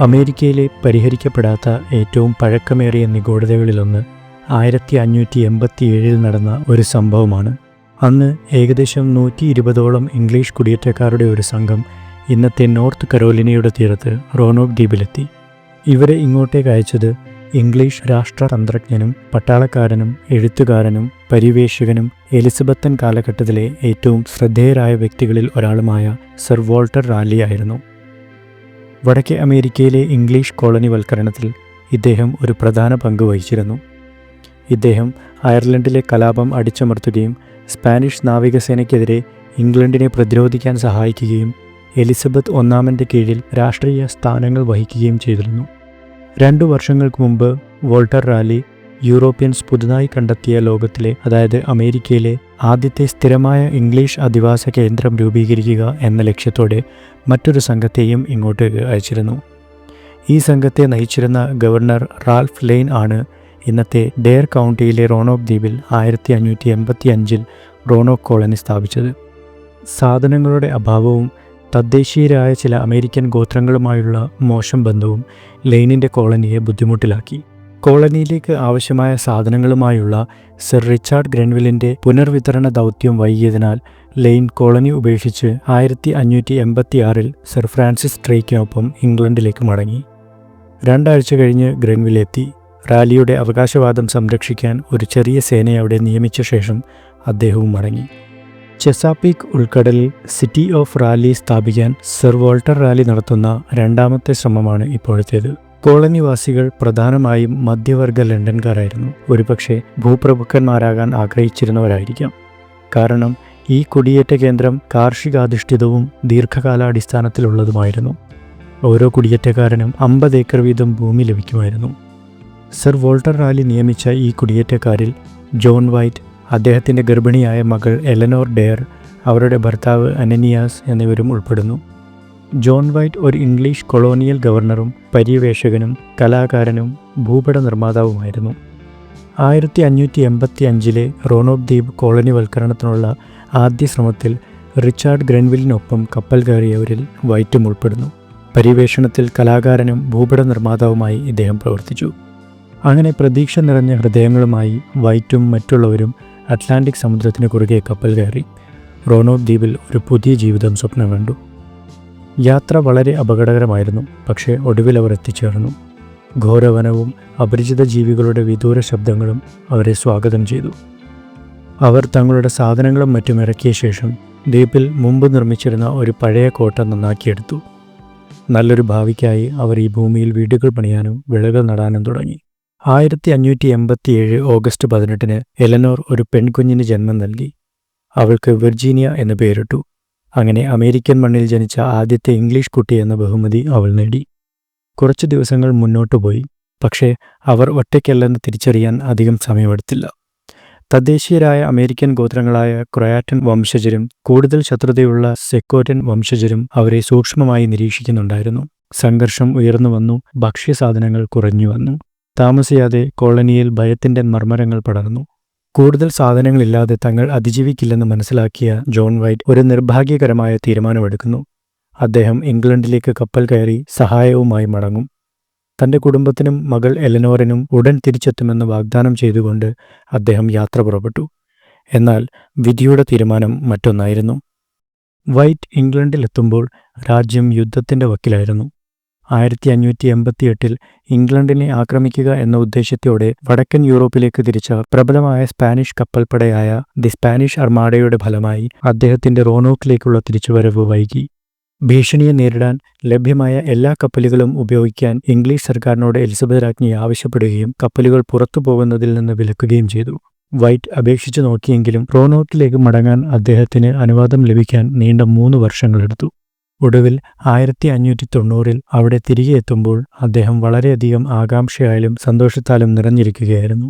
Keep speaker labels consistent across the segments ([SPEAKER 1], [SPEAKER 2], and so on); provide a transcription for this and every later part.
[SPEAKER 1] അമേരിക്കയിലെ പരിഹരിക്കപ്പെടാത്ത ഏറ്റവും പഴക്കമേറിയ നിഗൂഢതകളിലൊന്ന് ആയിരത്തി അഞ്ഞൂറ്റി എൺപത്തിയേഴിൽ നടന്ന ഒരു സംഭവമാണ്. അന്ന് ഏകദേശം നൂറ്റി ഇരുപതോളം ഇംഗ്ലീഷ് കുടിയേറ്റക്കാരുടെ ഒരു സംഘം ഇന്നത്തെ നോർത്ത് കരോലിനയുടെ തീരത്ത് റോണോക്ക് ദ്വീപിലെത്തി. ഇവരെ ഇങ്ങോട്ടേക്ക് അയച്ചത് ഇംഗ്ലീഷ് രാഷ്ട്രതന്ത്രജ്ഞനും പട്ടാളക്കാരനും എഴുത്തുകാരനും പരിവേഷകനും എലിസബത്തൻ കാലഘട്ടത്തിലെ ഏറ്റവും ശ്രദ്ധേയരായ വ്യക്തികളിൽ ഒരാളുമായ സർ വോൾട്ടർ റാലിയായിരുന്നു വടക്കേ അമേരിക്കയിലെ ഇംഗ്ലീഷ് കോളനിവൽക്കരണത്തിൽ ഇദ്ദേഹം ഒരു പ്രധാന പങ്ക് വഹിച്ചിരുന്നു. ഇദ്ദേഹം അയർലൻഡിലെ കലാപം അടിച്ചമർത്തുകയും സ്പാനിഷ് നാവികസേനയ്ക്കെതിരെ ഇംഗ്ലണ്ടിനെ പ്രതിരോധിക്കാൻ സഹായിക്കുകയും എലിസബത്ത് ഒന്നാമന്റെ കീഴിൽ രാഷ്ട്രീയ സ്ഥാനങ്ങൾ വഹിക്കുകയും ചെയ്തിരുന്നു. രണ്ടു വർഷങ്ങൾക്ക് മുമ്പ് വോൾട്ടർ റാലി യൂറോപ്യൻസ് പുതുതായി കണ്ടെത്തിയ ലോകത്തിലെ അതായത് അമേരിക്കയിലെ ആദ്യത്തെ സ്ഥിരമായ ഇംഗ്ലീഷ് അധിവാസ കേന്ദ്രം രൂപീകരിക്കുക എന്ന ലക്ഷ്യത്തോടെ മറ്റൊരു സംഘത്തെയും ഇങ്ങോട്ട് അയച്ചിരുന്നു. ഈ സംഘത്തെ നയിച്ചിരുന്ന ഗവർണർ റാൽഫ് ലെയ്ൻ ആണ് ഇന്നത്തെ ഡെയർ കൗണ്ടിയിലെ റോണോക്ക് ദ്വീപിൽ ആയിരത്തി അഞ്ഞൂറ്റി എൺപത്തി അഞ്ചിൽ റോണോക്ക് കോളനി സ്ഥാപിച്ചത്. സാധനങ്ങളുടെ അഭാവവും തദ്ദേശീയരായ ചില അമേരിക്കൻ ഗോത്രങ്ങളുമായുള്ള മോശം ബന്ധവും ലെയ്നിന്റെ കോളനിയെ ബുദ്ധിമുട്ടിലാക്കി. കോളനിയിലേക്ക് ആവശ്യമായ സാധനങ്ങളുമായുള്ള സർ റിച്ചാർഡ് ഗ്രൻവിലിന്റെ പുനർവിതരണ ദൗത്യം വൈകിയതിനാൽ ലെയ്ൻ കോളനി ഉപേക്ഷിച്ച് ആയിരത്തി അഞ്ഞൂറ്റി എൺപത്തിയാറിൽ സർ ഫ്രാൻസിസ് ട്രേക്കിനൊപ്പം ഇംഗ്ലണ്ടിലേക്ക് മടങ്ങി. രണ്ടാഴ്ച കഴിഞ്ഞ് ഗ്രൻവിലെത്തി റാലിയുടെ അവകാശവാദം സംരക്ഷിക്കാൻ ഒരു ചെറിയ സേനയെ അവിടെ നിയമിച്ച ശേഷം അദ്ദേഹവും മടങ്ങി. ചെസാപീക്ക് ഉൾക്കടലിൽ സിറ്റി ഓഫ് റാലി സ്ഥാപിക്കാൻ സർ വോൾട്ടർ റാലി നടത്തുന്ന രണ്ടാമത്തെ ശ്രമമാണ് ഇപ്പോഴത്തേത്. കോളനിവാസികൾ പ്രധാനമായും മധ്യവർഗ ലണ്ടൻകാരായിരുന്നു. ഒരുപക്ഷെ ഭൂപ്രഭുക്കന്മാരാകാൻ ആഗ്രഹിച്ചിരുന്നവരായിരിക്കാം. കാരണം ഈ കുടിയേറ്റ കേന്ദ്രം കാർഷികാധിഷ്ഠിതവും ദീർഘകാലാടിസ്ഥാനത്തിലുള്ളതുമായിരുന്നു. ഓരോ കുടിയേറ്റക്കാരനും അമ്പത് ഏക്കർ വീതം ഭൂമി ലഭിക്കുമായിരുന്നു. സർ വോൾട്ടർ റാലി നിയമിച്ച ഈ കുടിയേറ്റക്കാരിൽ ജോൺ വൈറ്റ് അദ്ദേഹത്തിന്റെ ഗർഭിണിയായ മകൾ എലനോർ ഡെയർ അവരുടെ ഭർത്താവ് അനനിയാസ് എന്നിവരും ഉൾപ്പെടുന്നു. ജോൺ വൈറ്റ് ഒരു ഇംഗ്ലീഷ് കൊളോണിയൽ ഗവർണറും പര്യവേഷകനും കലാകാരനും ഭൂപട നിർമ്മാതാവുമായിരുന്നു ആയിരത്തി അഞ്ഞൂറ്റി എൺപത്തി അഞ്ചിലെ റോണോബ് ദ്വീപ് കോളനിവൽക്കരണത്തിനുള്ള ആദ്യ ശ്രമത്തിൽ റിച്ചാർഡ് ഗ്രൻവിലിനൊപ്പം കപ്പൽ കയറിയവരിൽ വൈറ്റും ഉൾപ്പെടുന്നു. പര്യവേഷണത്തിൽ കലാകാരനും ഭൂപട നിർമ്മാതാവുമായി ഇദ്ദേഹം പ്രവർത്തിച്ചു. അങ്ങനെ പ്രതീക്ഷ നിറഞ്ഞ ഹൃദയങ്ങളുമായി വൈറ്റും മറ്റുള്ളവരും അറ്റ്ലാന്റിക് സമുദ്രത്തിന് കുറുകെ കപ്പൽ കയറി. റോണോബ് ദ്വീപിൽ ഒരു പുതിയ ജീവിതം സ്വപ്നം കണ്ടു. യാത്ര വളരെ അപകടകരമായിരുന്നു. പക്ഷേ ഒടുവിൽ അവർ എത്തിച്ചേർന്നു. ഘോരവനവും അപരിചിത ജീവികളുടെ വിദൂര ശബ്ദങ്ങളും അവരെ സ്വാഗതം ചെയ്തു. അവർ തങ്ങളുടെ സാധനങ്ങളും മറ്റും ഇറക്കിയ ശേഷം ദ്വീപിൽ മുമ്പ് നിർമ്മിച്ചിരുന്ന ഒരു പഴയ കോട്ട നന്നാക്കിയെടുത്തു. നല്ലൊരു ഭാവിക്കായി അവർ ഈ ഭൂമിയിൽ വീടുകൾ പണിയാനും വിളകൾ നടാനും തുടങ്ങി. ആയിരത്തി അഞ്ഞൂറ്റി എൺപത്തിയേഴ് ഓഗസ്റ്റ് പതിനെട്ടിന് എലനോർ ഒരു പെൺകുഞ്ഞിന് ജന്മം നൽകി. അവൾക്ക് വിർജീനിയ എന്ന് പേരിട്ടു. അങ്ങനെ അമേരിക്കൻ മണ്ണിൽ ജനിച്ച ആദ്യത്തെ ഇംഗ്ലീഷ് കുട്ടി എന്ന ബഹുമതി അവൾ നേടി. കുറച്ചു ദിവസങ്ങൾ മുന്നോട്ടു പോയി. പക്ഷേ അവർ ഒറ്റയ്ക്കല്ലെന്ന് തിരിച്ചറിയാൻ അധികം സമയമെടുത്തില്ല. തദ്ദേശീയരായ അമേരിക്കൻ ഗോത്രങ്ങളായ ക്രൊയാറ്റൻ വംശജരും കൂടുതൽ ശത്രുതയുള്ള സെക്കോറ്റൻ വംശജരും അവരെ സൂക്ഷ്മമായി നിരീക്ഷിക്കുന്നുണ്ടായിരുന്നു. സംഘർഷം ഉയർന്നു വന്നു. ഭക്ഷ്യസാധനങ്ങൾ കുറഞ്ഞു വന്നു. താമസിയാതെ കോളനിയിൽ ഭയത്തിന്റെ മർമ്മരങ്ങൾ പടർന്നു. കൂടുതൽ സാധനങ്ങളില്ലാതെ തങ്ങൾ അതിജീവിക്കില്ലെന്ന് മനസ്സിലാക്കിയ ജോൺ വൈറ്റ് ഒരു നിർഭാഗ്യകരമായ തീരുമാനമെടുക്കുന്നു. അദ്ദേഹം ഇംഗ്ലണ്ടിലേക്ക് കപ്പൽ കയറി സഹായവുമായി മടങ്ങും. തന്റെ കുടുംബത്തിനും മകൾ എലനോറിനും ഉടൻ തിരിച്ചെത്തുമെന്ന് വാഗ്ദാനം ചെയ്തുകൊണ്ട് അദ്ദേഹം യാത്ര പുറപ്പെട്ടു. എന്നാൽ വിധിയുടെ തീരുമാനം മറ്റൊന്നായിരുന്നു. വൈറ്റ് ഇംഗ്ലണ്ടിലെത്തുമ്പോൾ രാജ്യം യുദ്ധത്തിന്റെ വക്കിലായിരുന്നു. ആയിരത്തി അഞ്ഞൂറ്റി എൺപത്തിയെട്ടിൽ ഇംഗ്ലണ്ടിനെ ആക്രമിക്കുക എന്ന ഉദ്ദേശ്യത്തോടെ വടക്കൻ യൂറോപ്പിലേക്ക് തിരിച്ച പ്രബലമായ സ്പാനിഷ് കപ്പൽപ്പടയായ ദി സ്പാനിഷ് അർമാഡയുടെ ഫലമായി അദ്ദേഹത്തിന്റെ റോണോക്കിലേക്കുള്ള തിരിച്ചുവരവ് വൈകി. ഭീഷണിയെ നേരിടാൻ ലഭ്യമായ എല്ലാ കപ്പലുകളും ഉപയോഗിക്കാൻ ഇംഗ്ലീഷ് സർക്കാരിനോട് എലിസബത്ത് രാജ്ഞി ആവശ്യപ്പെടുകയും കപ്പലുകൾ പുറത്തു പോകുന്നതിൽ നിന്ന് വിലക്കുകയും ചെയ്തു. വൈറ്റ് അപേക്ഷിച്ചു നോക്കിയെങ്കിലും റോണോക്കിലേക്ക് മടങ്ങാൻ അദ്ദേഹത്തിന് അനുവാദം ലഭിക്കാൻ നീണ്ട മൂന്ന് വർഷങ്ങളെടുത്തു. ഒടുവിൽ ആയിരത്തി അഞ്ഞൂറ്റി തൊണ്ണൂറിൽ അവിടെ തിരികെ എത്തുമ്പോൾ അദ്ദേഹം വളരെയധികം ആകാംക്ഷയായാലും സന്തോഷത്താലും നിറഞ്ഞിരിക്കുകയായിരുന്നു.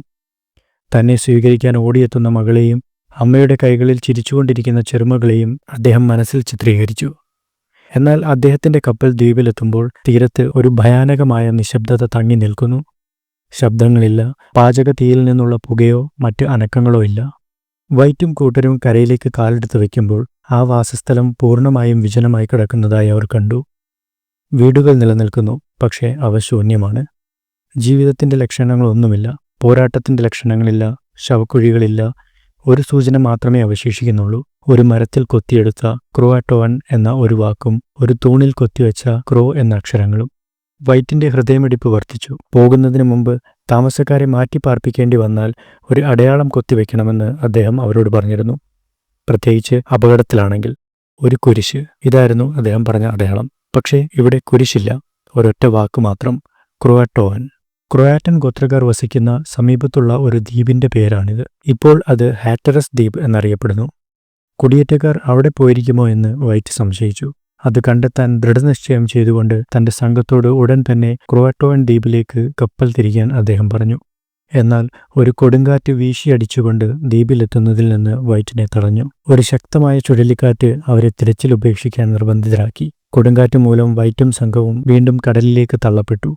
[SPEAKER 1] തന്നെ സ്വീകരിക്കാൻ ഓടിയെത്തുന്ന മകളെയും അമ്മയുടെ കൈകളിൽ ചിരിച്ചുകൊണ്ടിരിക്കുന്ന ചെറുമകളെയും അദ്ദേഹം മനസ്സിൽ ചിത്രീകരിച്ചു. എന്നാൽ അദ്ദേഹത്തിന്റെ കപ്പൽ ദ്വീപിലെത്തുമ്പോൾ തീരത്ത് ഒരു ഭയാനകമായ നിശബ്ദത തങ്ങി നിൽക്കുന്നു. ശബ്ദങ്ങളില്ല പാചക തീയിൽ നിന്നുള്ള പുകയോ മറ്റ് അനക്കങ്ങളോ ഇല്ല. വൈറ്റും കൂട്ടരും കരയിലേക്ക് കാലെടുത്ത് വയ്ക്കുമ്പോൾ ആ വാസസ്ഥലം പൂർണമായും വിജനമായി കിടക്കുന്നതായി അവർ കണ്ടു. വീടുകൾ നിലനിൽക്കുന്നു പക്ഷേ അവ ശൂന്യമാണ്. ജീവിതത്തിന്റെ ലക്ഷണങ്ങളൊന്നുമില്ല പോരാട്ടത്തിന്റെ ലക്ഷണങ്ങളില്ല ശവക്കുഴികളില്ല. ഒരു സൂചന മാത്രമേ അവശേഷിക്കുന്നുള്ളൂ. ഒരു മരത്തിൽ കൊത്തിയെടുത്ത ക്രോആട്ടോവൻ എന്ന ഒരു വാക്കും ഒരു തൂണിൽ കൊത്തിവെച്ച ക്രോ എന്ന അക്ഷരങ്ങളും. വൈറ്റിന്റെ ഹൃദയമിടിപ്പ് വർദ്ധിച്ചു. പോകുന്നതിന് മുമ്പ് താമസക്കാരെ മാറ്റി പാർപ്പിക്കേണ്ടി വന്നാൽ ഒരു അടയാളം കൊത്തിവെക്കണമെന്ന് അദ്ദേഹം അവരോട് പറഞ്ഞിരുന്നു. പ്രത്യേകിച്ച് അപകടത്തിലാണെങ്കിൽ ഒരു കുരിശ്. ഇതായിരുന്നു അദ്ദേഹം പറഞ്ഞ അടയാളം. പക്ഷേ ഇവിടെ കുരിശില്ല. ഒരൊറ്റ വാക്ക് മാത്രം. ക്രോയാറ്റോവൻ ക്രോയാറ്റൻ ഗോത്രക്കാർ വസിക്കുന്ന സമീപത്തുള്ള ഒരു ദ്വീപിന്റെ പേരാണിത്. ഇപ്പോൾ അത് ഹാറ്ററസ് ദ്വീപ് എന്നറിയപ്പെടുന്നു. കുടിയേറ്റക്കാർ അവിടെ പോയിരിക്കുമോ എന്ന് വൈറ്റ് സംശയിച്ചു. അത് കണ്ടെത്താൻ ദൃഢനിശ്ചയം ചെയ്തുകൊണ്ട് തന്റെ സംഘത്തോട് ഉടൻ തന്നെ ക്രോയാറ്റോവൻ ദ്വീപിലേക്ക് കപ്പൽ തിരിക്കാൻ അദ്ദേഹം പറഞ്ഞു. എന്നാൽ ഒരു കൊടുങ്കാറ്റ് വീശിയടിച്ചുകൊണ്ട് ദ്വീപിലെത്തുന്നതിൽ നിന്ന് വൈറ്റിനെ തടഞ്ഞു. ഒരു ശക്തമായ ചുഴലിക്കാറ്റ് അവരെ തിരച്ചിൽ ഉപേക്ഷിക്കാൻ നിർബന്ധിതരാക്കി. കൊടുങ്കാറ്റ് മൂലം വൈറ്റും സംഘവും വീണ്ടും കടലിലേക്ക് തള്ളപ്പെട്ടു.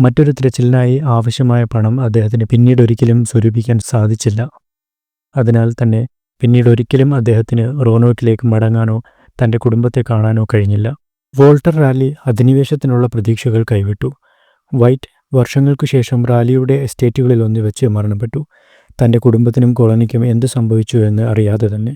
[SPEAKER 1] മറ്റൊരു തിരച്ചിലിനായി ആവശ്യമായ പണം അദ്ദേഹത്തിന് പിന്നീട് ഒരിക്കലും സ്വരൂപിക്കാൻ സാധിച്ചില്ല. അതിനാൽ തന്നെ പിന്നീട് ഒരിക്കലും അദ്ദേഹത്തിന് റോനോക്കിലേക്ക് മടങ്ങാനോ തന്റെ കുടുംബത്തെ കാണാനോ കഴിഞ്ഞില്ല. വോൾട്ടർ റാലി അധിനിവേശത്തിനുള്ള പ്രതീക്ഷകൾ കൈവിട്ടു. വൈറ്റ് വർഷങ്ങൾക്കു ശേഷം റാലിയുടെ എസ്റ്റേറ്റുകളിൽ ഒന്നുവെച്ച് മരണപ്പെട്ടു. തന്റെ കുടുംബത്തിനും കോളനിക്കും എന്ത് സംഭവിച്ചു എന്ന് അറിയാതെ തന്നെ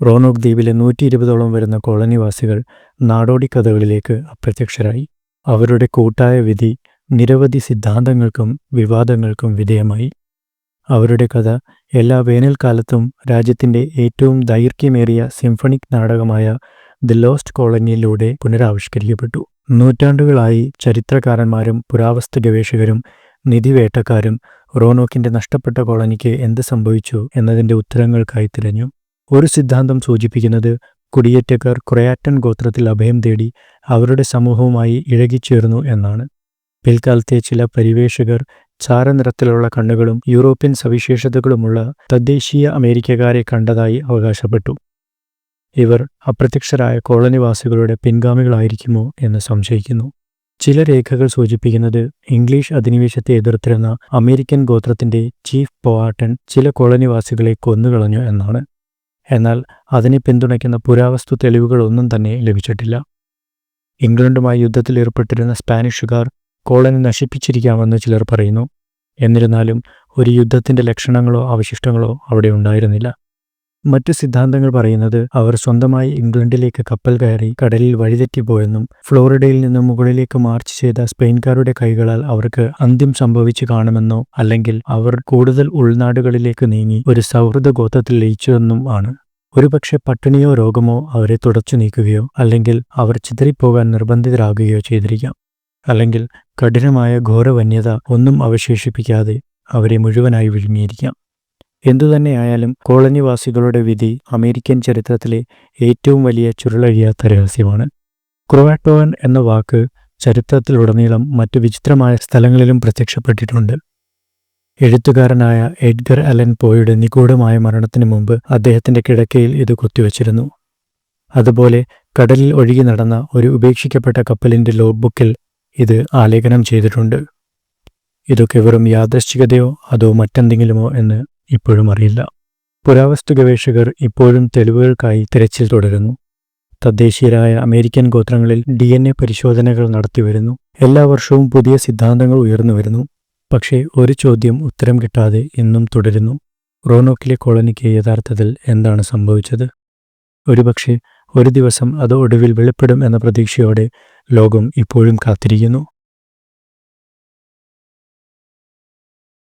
[SPEAKER 1] റോനോക്ക് ദ്വീപിലെ നൂറ്റി ഇരുപതോളം വരുന്ന കോളനിവാസികൾ നാടോടി കഥകളിലേക്ക് അപ്രത്യക്ഷരായി. അവരുടെ കൂട്ടായ വിധി നിരവധി സിദ്ധാന്തങ്ങൾക്കും വിവാദങ്ങൾക്കും വിധേയമായി. അവരുടെ കഥ എല്ലാ വേനൽക്കാലത്തും രാജ്യത്തിന്റെ ഏറ്റവും ദൈർഘ്യമേറിയ സിംഫണിക് നാടകമായ ദി ലോസ്റ്റ് കോളനിയിലൂടെ പുനരാവിഷ്കരിക്കപ്പെട്ടു. നൂറ്റാണ്ടുകളായി ചരിത്രകാരന്മാരും പുരാവസ്തു ഗവേഷകരും നിധിവേട്ടക്കാരും റോനോക്കിന്റെ നഷ്ടപ്പെട്ട കോളനിക്ക് എന്ത് സംഭവിച്ചു എന്നതിന്റെ ഉത്തരങ്ങൾക്കായി തിരഞ്ഞു. ഒരു സിദ്ധാന്തം സൂചിപ്പിക്കുന്നത് കുടിയേറ്റക്കാർ കുറയാറ്റൻ ഗോത്രത്തിൽ അഭയം തേടി അവരുടെ സമൂഹവുമായി ഇഴകിച്ചേർന്നു എന്നാണ്. പിൽക്കാലത്തെ ചില പരിവേഷകർ ചാരനിറത്തിലുള്ള കണ്ണുകളും യൂറോപ്യൻ സവിശേഷതകളുമുള്ള തദ്ദേശീയ അമേരിക്കക്കാരെ കണ്ടതായി അവകാശപ്പെട്ടു. ഇവർ അപ്രത്യക്ഷരായ കോളനിവാസികളുടെ പിൻഗാമികളായിരിക്കുമോ എന്ന് സംശയിക്കുന്നു. ചില രേഖകൾ സൂചിപ്പിക്കുന്നത് ഇംഗ്ലീഷ് അധിനിവേശത്തെ എതിർത്തിരുന്ന അമേരിക്കൻ ഗോത്രത്തിന്റെ ചീഫ് പോവാട്ടൻ ചില കോളനിവാസികളെ കൊന്നുകളഞ്ഞു എന്നാണ്. എന്നാൽ അതിനെ പിന്തുണയ്ക്കുന്ന പുരാവസ്തു തെളിവുകളൊന്നും തന്നെ ലഭിച്ചിട്ടില്ല. ഇംഗ്ലണ്ടുമായി യുദ്ധത്തിൽ ഏർപ്പെട്ടിരുന്ന സ്പാനിഷുകാർ കോളനി നശിപ്പിച്ചിരിക്കാമെന്ന് ചിലർ പറയുന്നു. എന്നിരുന്നാലും ഒരു യുദ്ധത്തിന്റെ ലക്ഷണങ്ങളോ അവശിഷ്ടങ്ങളോ അവിടെ ഉണ്ടായിരുന്നില്ല. മറ്റു സിദ്ധാന്തങ്ങൾ പറയുന്നത് അവർ സ്വന്തമായി ഇംഗ്ലണ്ടിലേക്ക് കപ്പൽ കയറി കടലിൽ വഴിതെറ്റിപ്പോയെന്നും ഫ്ലോറിഡയിൽ നിന്ന് മുകളിലേക്ക് മാർച്ച് ചെയ്ത സ്പെയിൻകാരുടെ കൈകളാൽ അവർക്ക് അന്ത്യം സംഭവിച്ചു കാണുമെന്നോ അല്ലെങ്കിൽ അവർ കൂടുതൽ ഉൾനാടുകളിലേക്ക് നീങ്ങി ഒരു സൗഹൃദ ഗോത്രത്തിൽ ലയിച്ചുവെന്നും ആണ്. ഒരുപക്ഷെ പട്ടിണിയോ രോഗമോ അവരെ തുടച്ചു നീക്കുകയോ അല്ലെങ്കിൽ അവർ ചിതറിപ്പോകാൻ നിർബന്ധിതരാകുകയോ ചെയ്തിരിക്കാം. അല്ലെങ്കിൽ കഠിനമായ ഘോരവന്യത ഒന്നും അവശേഷിപ്പിക്കാതെ അവരെ മുഴുവനായി വിഴുങ്ങിയിരിക്കാം. എന്തുതന്നെയായാലും കോളനിവാസികളുടെ വിധി അമേരിക്കൻ ചരിത്രത്തിലെ ഏറ്റവും വലിയ ചുരുളഴിയാത്ത രഹസ്യമാണ്. ക്രോവാറ്റോവൻ എന്ന വാക്ക് ചരിത്രത്തിലുടനീളം മറ്റു വിചിത്രമായ സ്ഥലങ്ങളിലും പ്രത്യക്ഷപ്പെട്ടിട്ടുണ്ട്. എഴുത്തുകാരനായ എഡ്ഗർ അലൻ പോയുടെ നിഗൂഢമായ മരണത്തിനു മുമ്പ് അദ്ദേഹത്തിന്റെ കിടക്കയിൽ ഇത് കുത്തിവച്ചിരുന്നു. അതുപോലെ കടലിൽ ഒഴുകി നടന്ന ഒരു ഉപേക്ഷിക്കപ്പെട്ട കപ്പലിന്റെ ലോഗ് ബുക്കിൽ ഇത് ആലേഖനം ചെയ്തിട്ടുണ്ട്. ഇതൊക്കെ വെറും യാദൃശ്ചികതയോ അതോ മറ്റെന്തെങ്കിലുമോ എന്ന് ഇപ്പോഴും അറിയില്ല. പുരാവസ്തു ഗവേഷകർ ഇപ്പോഴും തെളിവുകൾക്കായി തിരച്ചിൽ തുടരുന്നു. തദ്ദേശീയരായ അമേരിക്കൻ ഗോത്രങ്ങളിൽ ഡി എൻ എ പരിശോധനകൾ നടത്തിവരുന്നു. എല്ലാ വർഷവും പുതിയ സിദ്ധാന്തങ്ങൾ ഉയർന്നു വരുന്നു. പക്ഷേ ഒരു ചോദ്യം ഉത്തരം കിട്ടാതെ ഇന്നും തുടരുന്നു. റോനോക്കിലെ കോളനിക്ക് യഥാർത്ഥത്തിൽ എന്താണ് സംഭവിച്ചത്? ഒരുപക്ഷെ ഒരു ദിവസം അത് ഒടുവിൽ വെളിപ്പെടും എന്ന പ്രതീക്ഷയോടെ ലോകം ഇപ്പോഴും കാത്തിരിക്കുന്നു.